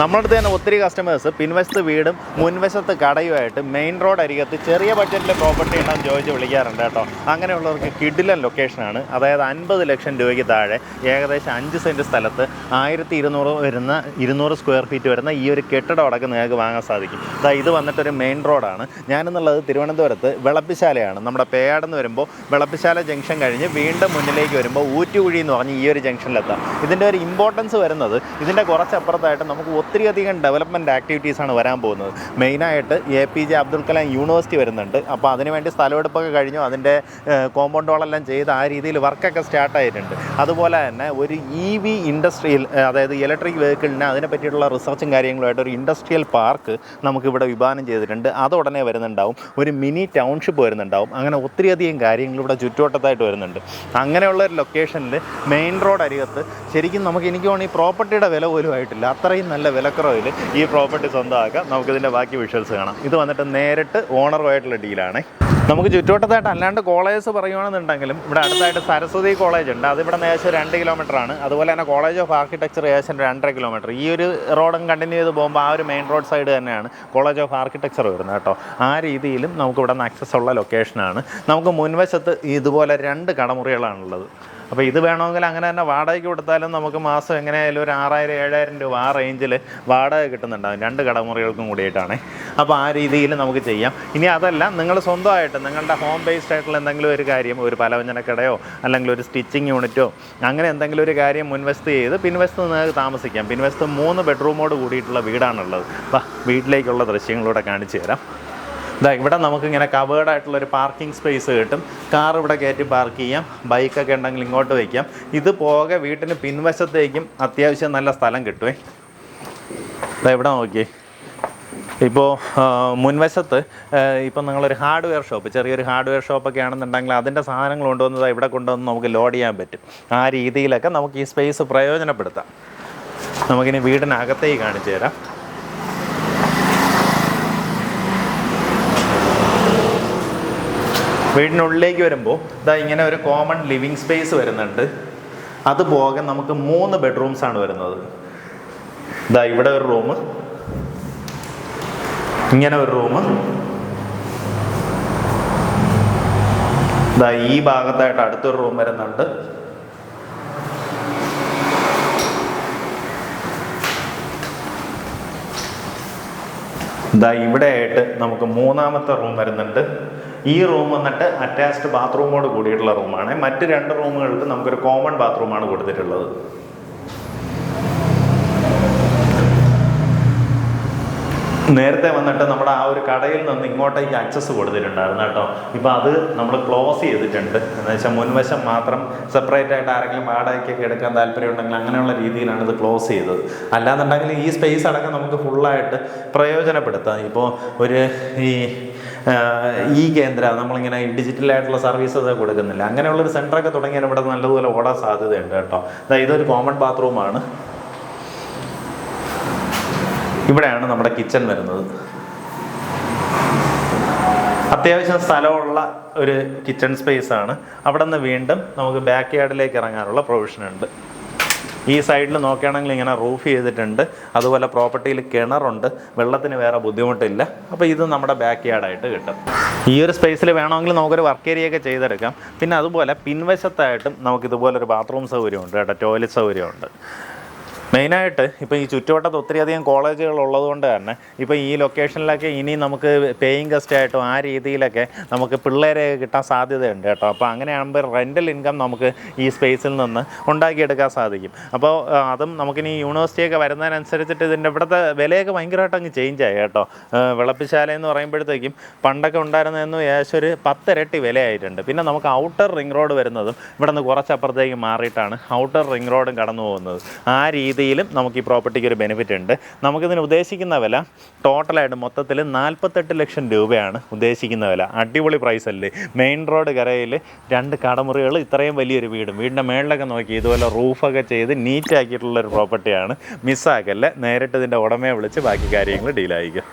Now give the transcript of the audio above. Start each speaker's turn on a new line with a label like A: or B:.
A: നമ്മുടെ അടുത്ത് തന്നെ ഒത്തിരി കസ്റ്റമേഴ്സ് പിൻവശത്ത് വീടും മുൻവശത്ത് കടയുമായിട്ട് മെയിൻ റോഡ് അരികത്ത് ചെറിയ ബഡ്ജറ്റിലെ പ്രോപ്പർട്ടി ഉണ്ടെന്ന് ചോദിച്ച് വിളിക്കാറുണ്ട് കേട്ടോ. അങ്ങനെയുള്ളവർക്ക് കിഡിലൻ ലൊക്കേഷനാണ് അതായത് അൻപത് ലക്ഷം രൂപയ്ക്ക് താഴെ ഏകദേശം അഞ്ച് സെന്റ് സ്ഥലത്ത് ആയിരത്തി ഇരുന്നൂറ് വരുന്ന ഇരുന്നൂറ് സ്ക്വയർ ഫീറ്റ് വരുന്ന ഈ ഒരു കെട്ടിടം അടക്കം നിങ്ങൾക്ക് വാങ്ങാൻ സാധിക്കും. അതായത് ഇത് വന്നിട്ടൊരു മെയിൻ റോഡാണ് ഞാനെന്നുള്ളത് തിരുവനന്തപുരത്ത് വിളപ്പിശാലയാണ് നമ്മുടെ പേയാടെന്ന് വരുമ്പോൾ വിളപ്പിശാല ജംഗ്ഷൻ കഴിഞ്ഞ് വീണ്ടും മുന്നിലേക്ക് വരുമ്പോൾ ഊറ്റുകുഴി എന്ന് പറഞ്ഞ് ഈ ഒരു ജംഗ്ഷനിലെത്താം ഇതിന്റെ ഒരു ഇമ്പോർട്ടൻസ് വരുന്നത് ഇതിന്റെ കുറച്ചപ്പുറത്തായിട്ട് നമുക്ക് ഒത്തിരിയധികം ഡെവലപ്മെന്റ് ആക്ടിവിറ്റീസാണ് വരാൻ പോകുന്നത്. മെയിനായിട്ട് A P J Abdul Kalam university വരുന്നുണ്ട്. അപ്പോൾ അതിനുവേണ്ടി സ്ഥലമെടുപ്പൊക്കെ കഴിഞ്ഞു. അതിന്റെ കോമ്പൗണ്ട് വാളെല്ലാം ചെയ്ത് ആ രീതിയിൽ വർക്കൊക്കെ സ്റ്റാർട്ടായിട്ടുണ്ട് അതുപോലെ തന്നെ ഒരു ഇ വി ഇൻഡസ്ട്രിയൽ അതായത് ഇലക്ട്രിക് വെഹിക്കിളിന് അതിനെ പറ്റിയിട്ടുള്ള റിസർച്ചും കാര്യങ്ങളുമായിട്ട് ഒരു ഇൻഡസ്ട്രിയൽ പാർക്ക് നമുക്കിവിടെ വിഭാവനം ചെയ്തിട്ടുണ്ട്. അത് ഉടനെ വരുന്നുണ്ടാവും. ഒരു മിനി ടൗൺഷിപ്പ് വരുന്നുണ്ടാവും. അങ്ങനെ ഒത്തിരിയധികം കാര്യങ്ങൾ ഇവിടെ ചുറ്റുവട്ടത്തായിട്ട് വരുന്നുണ്ട്. അങ്ങനെയുള്ള ഒരു ലൊക്കേഷനിൽ മെയിൻ റോഡ് അരികത്ത് ശരിക്കും നമുക്ക് എനിക്ക് തോന്നുന്നു ഈ പ്രോപ്പർട്ടിയുടെ വില പോലും ആയിട്ടില്ല. അത്രയും നല്ല വിലക്കുറവിൽ ഈ പ്രോപ്പർട്ടി സ്വന്തമാക്കാം. നമുക്കിതിന്റെ ബാക്കി വിഷ്വൽസ് കാണാം. ഇത് വന്നിട്ട് നേരിട്ട് ഓണറുമായിട്ടുള്ള ഡീലാണ് നമുക്ക് ചുറ്റുവട്ടത്തായിട്ട് അല്ലാണ്ട് കോളേജസ് പറയുകയാണെന്നുണ്ടെങ്കിലും ഇവിടെ അടുത്തായിട്ട് സരസ്വതി കോളേജ് ഉണ്ട്. അതിവിടെ നിന്ന് ഏകദേശം രണ്ട് കിലോമീറ്റർ ആണ്. അതുപോലെ തന്നെ കോളേജ് ഓഫ് ആർക്കിടെക്ചർ ഏകദേശം രണ്ടര കിലോമീറ്റർ ഈ ഒരു റോഡും കണ്ടിന്യൂ ചെയ്ത് പോകുമ്പോൾ ആ ഒരു മെയിൻ റോഡ് സൈഡ് തന്നെയാണ് കോളേജ് ഓഫ് ആർക്കിടെക്ചർ വരുന്നത് കേട്ടോ. ആ രീതിയിലും നമുക്ക് ഇവിടെ നിന്ന് ആക്സസ് ഉള്ള ലൊക്കേഷനാണ് നമുക്ക് മുൻവശത്ത് ഇതുപോലെ രണ്ട് കടമുറികളാണുള്ളത്. അപ്പോൾ ഇത് വേണമെങ്കിൽ അങ്ങനെ തന്നെ വാടകയ്ക്ക് കൊടുത്താലും നമുക്ക് മാസം എങ്ങനെയായാലും ഒരു ആറായിരം ഏഴായിരം രൂപ ആ റേഞ്ചിൽ വാടക കിട്ടുന്നുണ്ടാവും രണ്ട് കടമുറികൾക്കും കൂടിയിട്ടാണ്. അപ്പോൾ ആ രീതിയിൽ നമുക്ക് ചെയ്യാം. ഇനി അതല്ല നിങ്ങൾ സ്വന്തമായിട്ട് നിങ്ങളുടെ ഹോം ബേസ്ഡ് ആയിട്ടുള്ള എന്തെങ്കിലും ഒരു കാര്യം ഒരു പലവ്യഞ്ജനക്കടയോ അല്ലെങ്കിൽ ഒരു സ്റ്റിച്ചിങ് യൂണിറ്റോ അങ്ങനെ എന്തെങ്കിലും ഒരു കാര്യം മുൻവശത്ത് ചെയ്ത് പിൻവശത്ത് നിങ്ങൾക്ക് താമസിക്കാം. പിൻവശത്ത് മൂന്ന് ബെഡ്റൂമോട് കൂടിയിട്ടുള്ള വീടാണുള്ളത്. അപ്പം വീട്ടിലേക്കുള്ള ദൃശ്യങ്ങളൂടെ കാണിച്ചു തരാം. ഇതാ ഇവിടെ നമുക്കിങ്ങനെ കവേർഡ് ആയിട്ടുള്ള ഒരു പാർക്കിംഗ് സ്പേസ് കിട്ടും. കാർ ഇവിടെ കയറ്റി പാർക്ക് ചെയ്യാം. ബൈക്കൊക്കെ ഉണ്ടെങ്കിൽ ഇങ്ങോട്ട് വയ്ക്കാം ഇത് പോകെ വീട്ടിന് പിൻവശത്തേക്കും അത്യാവശ്യം നല്ല സ്ഥലം കിട്ടുമേ ഇതാ ഇവിടെ നോക്കിയേ. ഇപ്പോൾ മുൻവശത്ത് ഇപ്പം നിങ്ങളൊരു ഹാർഡ്വെയർ ഷോപ്പ് ചെറിയൊരു ഹാർഡ്വെയർ ഷോപ്പൊക്കെ ആണെന്നുണ്ടെങ്കിൽ അതിന്റെ സാധനങ്ങൾ കൊണ്ടുവന്നത് ഇവിടെ കൊണ്ടുവന്ന് നമുക്ക് ലോഡ് ചെയ്യാൻ പറ്റും. ആ രീതിയിലൊക്കെ നമുക്ക് ഈ സ്പേസ് പ്രയോജനപ്പെടുത്താം. നമുക്കിനി വീടിനകത്തേക്ക് കാണിച്ചു തരാം. വീടിനുള്ളിലേക്ക് വരുമ്പോൾ ഇതാ ഇങ്ങനെ ഒരു കോമൺ ലിവിങ് സ്പേസ് വരുന്നുണ്ട്. അതുപോകെ നമുക്ക് മൂന്ന് ബെഡ്റൂംസ് ആണ് വരുന്നത്. ഇതാ ഇവിടെ ഒരു റൂം ഇങ്ങനെ ഒരു റൂം ഇതാ ഈ ഭാഗത്തായിട്ട് അടുത്തൊരു റൂം വരുന്നുണ്ട്. ഇതാ ഇവിടെ ആയിട്ട് നമുക്ക് മൂന്നാമത്തെ റൂം വരുന്നുണ്ട്. ഈ റൂം വന്നിട്ട് അറ്റാച്ച്ഡ് ബാത്റൂമോട് കൂടിയിട്ടുള്ള റൂമാണ്. മറ്റ് രണ്ട് റൂമുകൾക്ക് നമുക്കൊരു കോമൺ ബാത്റൂമാണ് കൊടുത്തിട്ടുള്ളത്. നേരത്തെ വന്നിട്ട് നമ്മുടെ ആ ഒരു കടയിൽ നിന്ന് ഇങ്ങോട്ടേക്ക് ആക്സസ് കൊടുത്തിട്ടുണ്ടായിരുന്നു കേട്ടോ. ഇപ്പോൾ അത് നമ്മൾ ക്ലോസ് ചെയ്തിട്ടുണ്ട്. എന്ന് വെച്ചാൽ മുൻവശം മാത്രം സെപ്പറേറ്റ് ആയിട്ട് ആരെങ്കിലും വാടകയ്ക്കൊക്കെ എടുക്കാൻ താല്പര്യമുണ്ടെങ്കിൽ അങ്ങനെയുള്ള രീതിയിലാണ് ഇത് ക്ലോസ് ചെയ്തത്. അല്ലാന്നുണ്ടെങ്കിൽ ഈ സ്പേസ് അടക്കം നമുക്ക് ഫുള്ളായിട്ട് പ്രയോജനപ്പെടുത്താം. ഇപ്പോൾ ഒരു ഈ ഈ കേന്ദ്ര നമ്മളിങ്ങനെ ഡിജിറ്റലായിട്ടുള്ള സർവീസസ് കൊടുക്കുന്നില്ല. അങ്ങനെയുള്ളൊരു സെന്ററൊക്കെ തുടങ്ങിയാൽ ഇവിടെ നല്ലതുപോലെ ഓടാൻ സാധ്യതയുണ്ട് കേട്ടോ. ഇതൊരു കോമൺ ബാത്റൂമാണ് ഇവിടെയാണ് നമ്മുടെ കിച്ചൺ വരുന്നത്. അത്യാവശ്യം സ്ഥലമുള്ള ഒരു കിച്ചൺ സ്പേസ് ആണ്. അവിടെ നിന്ന് വീണ്ടും നമുക്ക് ബാക്ക് യാർഡിലേക്ക് ഇറങ്ങാനുള്ള പ്രൊവിഷൻ ഉണ്ട്. ഈ സൈഡിൽ നോക്കുകയാണെങ്കിൽ ഇങ്ങനെ റൂഫ് ചെയ്തിട്ടുണ്ട്. അതുപോലെ പ്രോപ്പർട്ടിയിൽ കിണറുണ്ട്. വെള്ളത്തിന് വേറെ ബുദ്ധിമുട്ടില്ല. അപ്പോൾ ഇത് നമ്മുടെ ബാക്ക് യാർഡായിട്ട് കിട്ടും. ഈ ഒരു സ്പേസിൽ വേണമെങ്കിൽ നമുക്കൊരു വർക്ക് ഏരിയ ഒക്കെ ചെയ്തെടുക്കാം. പിന്നെ അതുപോലെ പിൻവശത്തായിട്ടും നമുക്ക് ഇതുപോലൊരു ബാത്റൂം സൗകര്യമുണ്ട് കേട്ടോ. ടോയ്ലറ്റ് സൗകര്യമുണ്ട്. മെയിനായിട്ട് ഇപ്പോൾ ഈ ചുറ്റുവട്ടത്ത് ഒത്തിരിയധികം കോളേജുകൾ ഉള്ളതുകൊണ്ട് തന്നെ ഇപ്പോൾ ഈ ലൊക്കേഷനിലൊക്കെ ഇനി നമുക്ക് പേയിങ് ഗസ്റ്റ് ആയിട്ടും ആ രീതിയിലൊക്കെ നമുക്ക് പിള്ളേരെ കിട്ടാൻ സാധ്യതയുണ്ട് കേട്ടോ. അപ്പോൾ അങ്ങനെയാകുമ്പോൾ റെന്റൽ ഇൻകം നമുക്ക് ഈ സ്പേസിൽ നിന്ന് ഉണ്ടാക്കിയെടുക്കാൻ സാധിക്കും. അപ്പോൾ അതും നമുക്കിനി യൂണിവേഴ്സിറ്റിയൊക്കെ വരുന്നതിനനുസരിച്ചിട്ട് ഇതിന്റെ ഇവിടുത്തെ വിലയൊക്കെ ഭയങ്കരമായിട്ട് അങ്ങ് ചേഞ്ച് ആയി കേട്ടോ. വിളപ്പിശാല എന്ന് പറയുമ്പോഴത്തേക്കും പണ്ടൊക്കെ ഉണ്ടായിരുന്നതെന്ന് ഏകദേശം ഒരു പത്തിരട്ടി വിലയായിട്ടുണ്ട്. പിന്നെ നമുക്ക് ഔട്ടർ റിംഗ് റോഡ് വരുന്നതും ഇവിടെ നിന്ന് കുറച്ചപ്പുറത്തേക്ക് മാറിയിട്ടാണ് ഔട്ടർ റിംഗ് റോഡും കടന്നു പോകുന്നത് ആ രീതിയിലും നമുക്ക് ഈ പ്രോപ്പർട്ടിക്ക് ഒരു ബെനിഫിറ്റ് ഉണ്ട്. നമുക്കിതിന് ഉദ്ദേശിക്കുന്ന വില ടോട്ടലായിട്ട് മൊത്തത്തിൽ നാൽപ്പത്തെട്ട് ലക്ഷം രൂപയാണ് ഉദ്ദേശിക്കുന്ന വില. അടിപൊളി പ്രൈസ് അല്ലേ? മെയിൻ റോഡ് കരയിൽ രണ്ട് കടമുറികൾ ഇത്രയും വലിയൊരു വീടും. വീടിന്റെ മേളിലൊക്കെ നോക്കി ഇതുപോലെ റൂഫൊക്കെ ചെയ്ത് നീറ്റ് ആക്കിയിട്ടുള്ള ഒരു പ്രോപ്പർട്ടിയാണ് മിസ്സാക്കല്ലേ നേരിട്ട് ഇതിന്റെ ഉടമയെ വിളിച്ച് ബാക്കി കാര്യങ്ങൾ ഡീലായിരിക്കും